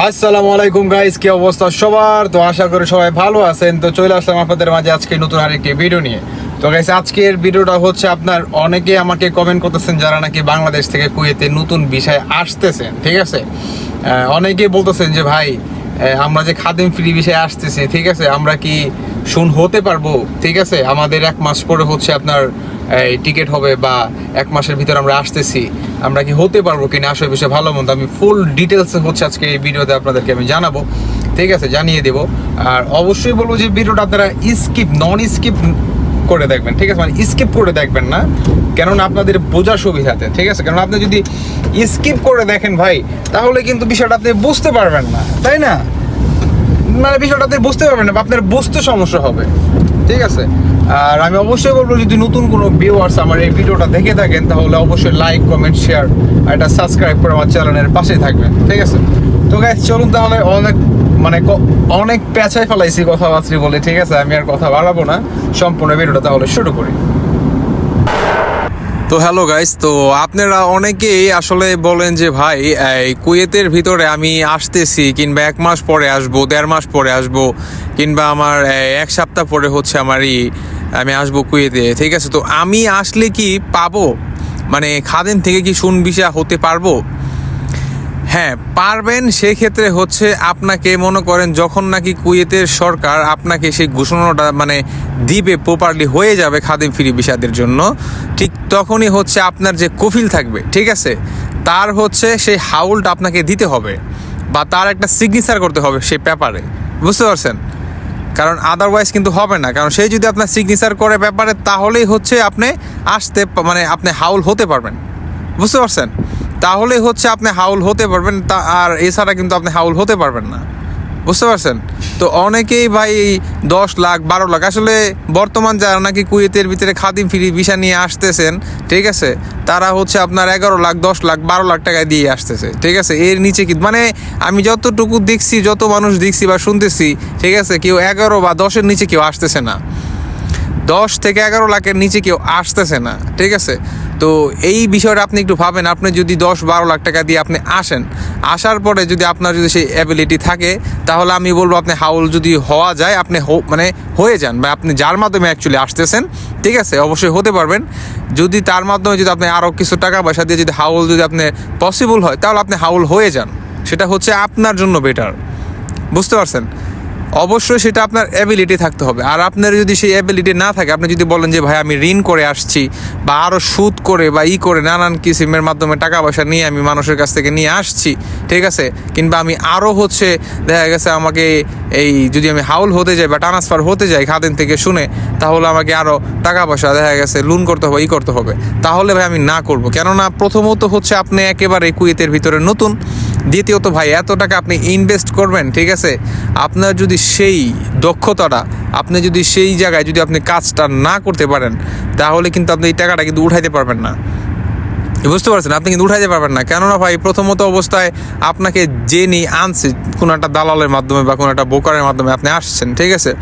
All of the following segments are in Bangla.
আসসালামু আলাইকুম গাইস কি অবস্থা সবার? তো আশা করি সবাই ভালো আছেন। তো চলে আসলাম আপনাদের মাঝে আজকে নতুন আরেকটি ভিডিও নিয়ে। তো গাইস আজকের ভিডিওটা হচ্ছে আপনার অনেকে আমাকে কমেন্ট করতেছেন যারা নাকি বাংলাদেশ থেকে কুয়েতে নতুন বিষয় আসতেছেন ঠিক আছে? অনেকেই বলতেছেন যে, ভাই আমরা যে খাদিম ফ্রি বিষয়ে আসতেছি, ঠিক আছে? আমরা কি শুন হতে পারব? ঠিক আছে? আমাদের এক মাস পরে হচ্ছে আপনার টিকিট হবে বা এক মাসের ভিতর আমরা আসতেছি, আমরা কি হতে পারব কিনা আসলে বিষয়ে ভালো মন্দ, আমি ফুল ডিটেলস হচ্ছে আজকে এই ভিডিওতে আপনাদেরকে আমি জানাব। ঠিক আছে, জানিয়ে দেব। আর অবশ্যই বলব যে ভিডিওটা আপনারা স্কিপ নন স্কিপ করে দেখবেন, ঠিক আছে? মানে স্কিপ করে দেখবেন না, কেননা আপনাদের বোঝা সুবিধাতে, ঠিক আছে? কারণ আপনি যদি স্কিপ করে দেখেন ভাই, তাহলে কিন্তু বিষয়টা আপনি বুঝতে পারবেন না, তাই না? মানে বিষয়টা আপনি বুঝতে পারবেন না আপনার বুঝতে সমস্যা হবে। ঠিক আছে? আর আমি অবশ্যই বলব, যদি নতুন কোনো ভিউয়ার্স আমার এই ভিডিওটা দেখে থাকেন, তাহলে অবশ্যই লাইক কমেন্ট শেয়ার আর এটা সাবস্ক্রাইব করে আমার চ্যানেলের পাশেই থাকবেন, ঠিক আছে? তো গাইজ চলুন তাহলে অনেক মানে অনেক পেঁচায় ফেলাইছি কথাবার্তা বলে, ঠিক আছে? আমি আর কথা বাড়াবো না, সম্পূর্ণ ভিডিওটা তাহলে শুরু করি। তো হ্যালো গাইস তো আপনারা অনেকেই আসলে বলেন যে, ভাই, এই কুয়েতের ভিতরে আমি আসতেছি, কিংবা এক মাস পরে আসব, দেড় মাস পরে আসব, কিংবা আমার এক সপ্তাহ পরে হচ্ছে আমার আমারই আমি আসব কুয়েতে। ঠিক আছে, তো আমি আসলে কি পাবো? মানে খাদেন থেকে কি শুন বিষা হতে পারব? হ্যাঁ পারবেন, সেক্ষেত্রে হচ্ছে আপনাকে মনে করেন যখন নাকি কুয়েতের সরকার আপনাকে সেই ঘোষণাটা মানে দিবে প্রপারলি হয়ে যাবে খাদিম ফ্রি বিষাদের জন্য, ঠিক তখনই হচ্ছে আপনার যে কফিল থাকবে, ঠিক আছে? তার হচ্ছে সেই হাউলটা আপনাকে দিতে হবে বা তার একটা সিগনেচার করতে হবে সেই পেপারে বুঝতে পারছেন? কারণ আদারওয়াইজ কিন্তু হবে না, কারণ সেই যদি আপনার সিগনেচার করে ব্যাপারে তাহলেই হচ্ছে আপনি আসতে মানে আপনি হাউল হতে পারবেন, বুঝতে পারছেন? তাহলেই হচ্ছে আপনি হাউল হতে পারবেন, তা আর এছাড়া কিন্তু আপনি হাউল হতে পারবেন না। বুঝতে পারছেন? তো অনেকেই ভাই দশ লাখ, বারো লাখ, আসলে বর্তমান যারা নাকি কুয়েতের ভিতরে খাদিম ফ্রি ভিসা নিয়ে আসতেছেন, ঠিক আছে? তারা হচ্ছে আপনার এগারো লাখ, দশ লাখ, বারো লাখ টাকা দিয়ে আসতেছে, ঠিক আছে? এর নিচে কি মানে আমি যতটুকু দেখছি, যত মানুষ দেখছি বা শুনতেছি, ঠিক আছে? কেউ এগারো বা দশের নিচে কেউ আসতেছে না। দশ থেকে এগারো লাখের নিচে কেউ আসতেছে না, ঠিক আছে? তো এই বিষয়টা আপনি একটু ভাবেন, আপনি যদি দশ বারো লাখ টাকা দিয়ে আপনি আসেন, আসার পরে যদি আপনার যদি সেই অ্যাবিলিটি থাকে, তাহলে আমি বলব আপনি হাউল যদি হওয়া যায়, আপনি মানে হয়ে যান বা আপনি যার মাধ্যমে অ্যাকচুয়ালি আসতেছেন, ঠিক আছে? অবশ্যই হতে পারবেন। যদি তার মাধ্যমে যদি আপনি আরও কিছু টাকা পয়সা দিয়ে যদি হাউল যদি আপনি পসিবল হয়, তাহলে আপনি হাউল হয়ে যান। সেটা হচ্ছে আপনার জন্য বেটার বুঝতে পারছেন? অবশ্যই সেটা আপনার অ্যাবিলিটি থাকতে হবে। আর আপনার যদি সেই অ্যাবিলিটি না থাকে, আপনি যদি বলেন যে, ভাই, আমি ঋণ করে আসছি বা আরও সুদ করে বা ই করে নানান কিসিমের মাধ্যমে টাকা পয়সা নিয়ে আমি মানুষের কাছ থেকে নিয়ে আসছি, ঠিক আছে? কিংবা আমি আরও হচ্ছে দেখা গেছে আমাকে এই যদি আমি হাউল হতে যাই বা ট্রান্সফার হতে যাই খাদেন থেকে শুনে, তাহলে আমাকে আরও টাকা পয়সা দেখা গেছে লোন করতে হবে, ই করতে হবে। তাহলে ভাই, আমি না করব। কেননা প্রথমত হচ্ছে আপনি একেবারে কুয়েতের ভিতরে নতুন। দ্বিতীয়ত ভাই, এত টাকা আপনি ইনভেস্ট করবেন, ঠিক আছে? আপনার যদি সেই দক্ষতাটা, আপনি যদি সেই জায়গায় যদি আপনি কাজটা না করতে পারেন, তাহলে কিন্তু আপনি এই টাকাটা কিন্তু উঠাইতে পারবেন না। বুঝতে পারছেন? আপনি কিন্তু উঠাইতে পারবেন না। কেননা ভাই, প্রথমত অবস্থায় আপনাকে নিয়ে আনছে কোনো একটা দালালের মাধ্যমে বা কোনো একটা বোকারের মাধ্যমে আপনি আসছেন, ঠিক আছে?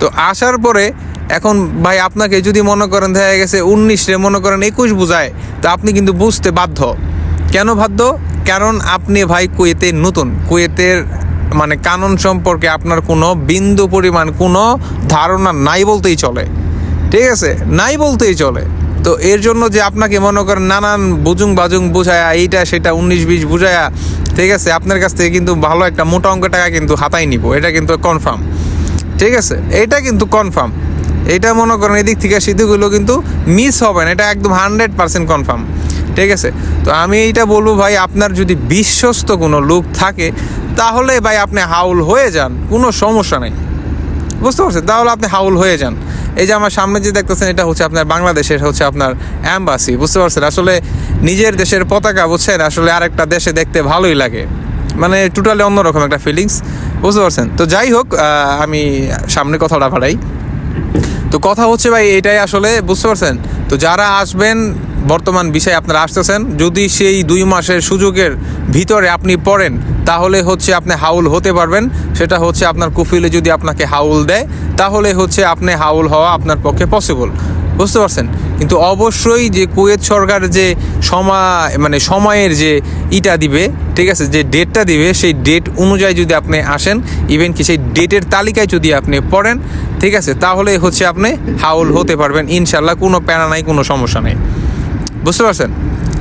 তো আসার পরে এখন ভাই, আপনাকে যদি মনে করেন দেখা গেছে উনিশে মনে করেন একুশ বোঝায়, তো আপনি কিন্তু বুঝতে বাধ্য। কেন বাধ্য? কারণ আপনি ভাই কুয়েতে নতুন। কুয়েতের মানে কানুন সম্পর্কে আপনার কোনো বিন্দু পরিমাণ কোনো ধারণা নাই বলতেই চলে। ঠিক আছে? নাই বলতেই চলে। তো এর জন্য যে আপনাকে মনে করেন নানান বুজুং বাজুং বুঝায়া, এইটা সেটা উনিশ বিশ বুঝায়া, ঠিক আছে? আপনার কাছ থেকে কিন্তু ভালো একটা মোটা অঙ্ক টাকা কিন্তু হাতাই নিব। এটা কিন্তু কনফার্ম ঠিক আছে? এটা কিন্তু কনফার্ম এটা মনে করেন এদিক থেকে সিদ্ধগুলো কিন্তু মিস হবে না। এটা একদম হান্ড্রেড পার্সেন্ট কনফার্ম ঠিক আছে? তো আমি এইটা বলব ভাই, আপনার যদি বিশ্বস্ত কোনো লোক থাকে, তাহলে ভাই আপনি হাউল হয়ে যান, কোনো সমস্যা নেই। বুঝতে পারছেন? তাহলে আপনি হাউল হয়ে যান। এই যে আমার সামনে যে দেখতেছেন, এটা হচ্ছে আপনার বাংলাদেশের হচ্ছে আপনার অ্যাম্বাসি বুঝতে পারছেন? আসলে নিজের দেশের পতাকা, বুঝছেন? আসলে আরেকটা দেশে দেখতে ভালোই লাগে। মানে টোটালি অন্যরকম একটা ফিলিংস বুঝতে পারছেন? তো যাই হোক আমি সামনে কথাটা বাড়াই। তো কথা হচ্ছে ভাই, এটাই আসলে, বুঝতে পারছেন? তো যারা আসবেন বর্তমান বিষয়ে আপনারা আসতেছেন। যদি সেই দুই মাসের সুযোগের ভিতরে আপনি পড়েন, তাহলে হচ্ছে আপনি হাউল হতে পারবেন। সেটা হচ্ছে আপনার কুফিলে যদি আপনাকে হাউল দেয়, তাহলে হচ্ছে আপনি হাউল হওয়া আপনার পক্ষে পসিবল বুঝতে পারছেন? কিন্তু অবশ্যই যে কুয়েত সরকার যে সময় মানে সময়ের যে ইটা দিবে, ঠিক আছে, যে ডেটটা দিবে, সেই ডেট অনুযায়ী যদি আপনি আসেন ইভেন কি সেই ডেটের তালিকায় যদি আপনি পড়েন, ঠিক আছে, তাহলে হচ্ছে আপনি হাউল হতে পারবেন। ইনশাল্লাহ কোনো প্যারা নাই, কোনো সমস্যা নেই। বুঝতে পারছেন?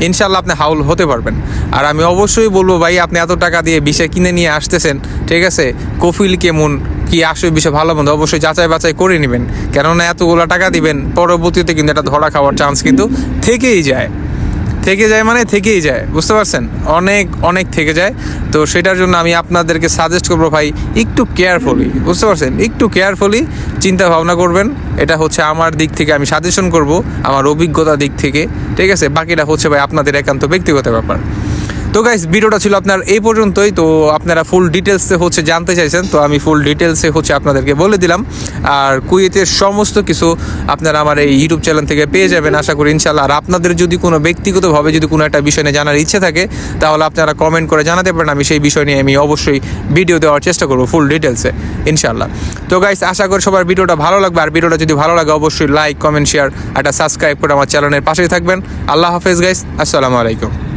ইনশাল্লাহ আপনি হাউল হতে পারবেন। আর আমি অবশ্যই বলব, ভাই, আপনি এত টাকা দিয়ে বিষে কিনে নিয়ে আসতেছেন, ঠিক আছে? কফিল কেমন, কি আসবে বিষয় ভালো মন্দ, অবশ্যই যাচাই বাছাই করে নেবেন। কেননা এতগুলো টাকা দিবেন, পরবর্তীতে কিন্তু এটা ধরা খাওয়ার চান্স কিন্তু থেকেই যায়। থেকে যায় মানে থেকেই যায়, বুঝতে পারছেন? অনেক অনেক থেকে যায়। তো সেটার জন্য আমি আপনাদেরকে সাজেস্ট করব ভাই, একটু কেয়ারফুলি বুঝতে পারছেন? একটু কেয়ারফুলি চিন্তা ভাবনা করবেন। এটা হচ্ছে আমার দিক থেকে আমি সাজেশন করব, আমার অভিজ্ঞতা দিক থেকে, ঠিক আছে? বাকিটা হচ্ছে ভাই আপনাদের একান্ত ব্যক্তিগত ব্যাপার। তো গাইস ভিডিওটা ছিল আপনার এই পর্যন্তই। তো আপনারা ফুল ডিটেলসে হচ্ছে জানতে চাইছেন, তো আমি ফুল ডিটেলসে হচ্ছে আপনাদেরকে বলে দিলাম। আর কুয়েতের সমস্ত কিছু আপনারা আমার এই ইউটিউব চ্যানেল থেকে পেয়ে যাবেন। আশা করি ইনশাল্লাহ আর আপনাদের যদি কোনো ব্যক্তিগতভাবে যদি কোনো একটা বিষয় নিয়ে জানার ইচ্ছে থাকে, তাহলে আপনারা কমেন্ট করে জানাতে পারেন। আমি সেই বিষয় নিয়ে আমি অবশ্যই ভিডিও দেওয়ার চেষ্টা করব ফুল ডিটেলসে ইনশাল্লাহ তো গাইস আশা করি সবার ভিডিওটা ভালো লাগবে। আর ভিডিওটা যদি ভালো লাগে, অবশ্যই লাইক কমেন্ট শেয়ার একটা সাবস্ক্রাইব করে আমার চ্যানেলের পাশেই থাকবেন। আল্লাহ হাফেজ গাইস আসসালামু আলাইকুম।